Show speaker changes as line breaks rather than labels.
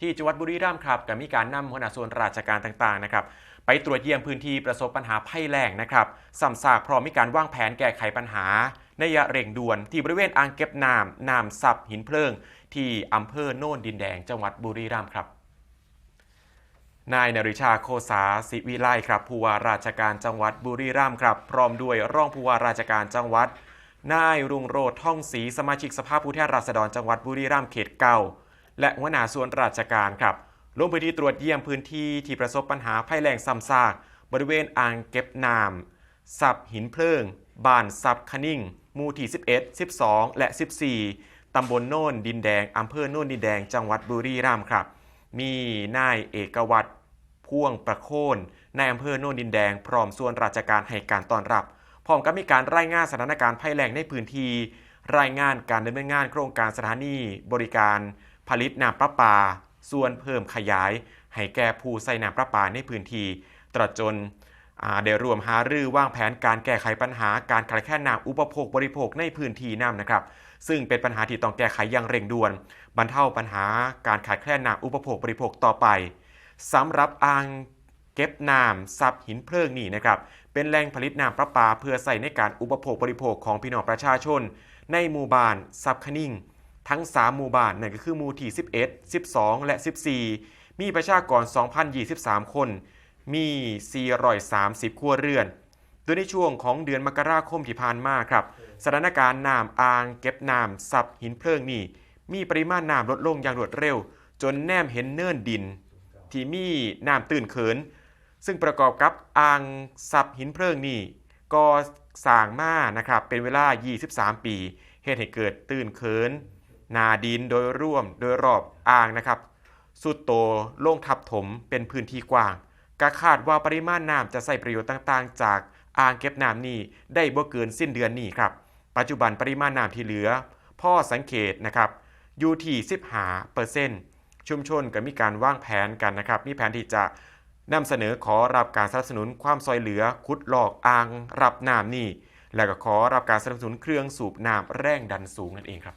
ที่จังหวัดบุรีรัมย์ครับก็มีการนำหัวหน้าส่วนราชการต่างๆนะครับไปตรวจเยี่ยมพื้นที่ประสบปัญหาภัยแล้งนะครับสัมสากพร้อมมีการวางแผนแก้ไขปัญหา ในระยะเร่งด่วนที่บริเวณอ่างเก็บน้ำน้ำซับหินเพลิง ที่อำเภอโน่นดินแดง จังหวัดบุรีรัมย์ครับนายนริชาโคสาศิวิไลครับผู้ว่าราชการจังหวัดบุรีรัมย์ครับ พร้อมด้วยรองผู้ว่าราชการจังหวัด นายรุ่งโรธท่องศรีสมาชิกสภาผู้แทนราษฎรจังหวัดบุรีรัมย์เขตเก้า และหัวหน้าส่วนราชการครับลงพื้นที่ตรวจเยี่ยมพื้นที่ที่ประสบปัญหาภัยแล้งซ้ำซาก บริเวณอ่างเก็บน้ำสับหินเพลิงบ้านสับคนิ่งหมู่ที่ 11 12 และ 14 ตำบลโน่นดินแดง อำเภอโน่นดินแดง จังหวัดบุรีรัมย์ครับ มีนายเอกวัตรพ่วงประโคนในอำเภอโน่นดินแดง พร้อมส่วนราชการให้การต้อนรับ พร้อมกับมีการรายงานสถานการณ์ภัยแล้งในพื้นที่ รายงานการดำเนินงานโครงการสถานีบริการ ผลิตน้ำประปา ส่วนเพิ่มขยาย ให้แก่ผู้ใส่น้ำประปาในพื้นที่ตลอดจนได้รวมหารือวางแผนการแก้ไขปัญหาการขาดแคลนน้ำอุปโภคบริโภคในพื้นที่น้ำนะครับ ซึ่งเป็นปัญหาที่ต้องแก้ไขอย่างเร่งด่วน บรรเทาปัญหาการขาดแคลนน้ำอุปโภคบริโภคต่อไปสำหรับอ่างเก็บน้ำซับหินเพลิงนี่นะครับ เป็นแหล่งผลิตน้ำประปาเพื่อใส่ในการอุปโภคบริโภคของพี่น้องประชาชน ในหมู่บ้านซับคนิ่ง ทั้ง 3 หมู่บ้านนั่นก็คือหมู่ที่ 11 12 และ 14 มีประชากร 2,023 คน มี 430 ครัวเรือน โดยในช่วงของเดือนมกราคมที่ผ่านมาครับ สถานการณ์น้ำอ่างเก็บน้ำซับหินเพลิงนี่ มีปริมาณน้ำลดลงอย่างรวดเร็ว จนแนมเห็นเนินดิน ที่มีน้ำตื่นเขิน ซึ่งประกอบกับอ่างซับหินเพลิงนี่ก็สร้างมานะครับเป็นเวลา 23 ปี เหตุให้เกิดตื่นเขิน นาดินโดยร่วมโดยรอบอ่างนะครับ สุดโตโล่งทับถมเป็นพื้นที่กว้างกาคาดว่าปริมาณน้ำจะใส่ประโยชน์ต่างๆ จากอ่างเก็บน้ำนี้ได้บ่เกินสิ้นเดือนนี้ครับ ปัจจุบันปริมาณน้ำที่เหลือ พ่อสังเกตนะครับอยู่ที่15เปอร์เซ็นต์ชุมชนก็มีการวางแผนกันนะครับ มีแผนที่จะนำเสนอขอรับการสนับสนุนความซอยเหลือขุดหลอกอ่างรับน้ำนี่ และก็ขอรับการสนับสนุนเครื่องสูบน้ำแรงดันสูงนั่นเองครับ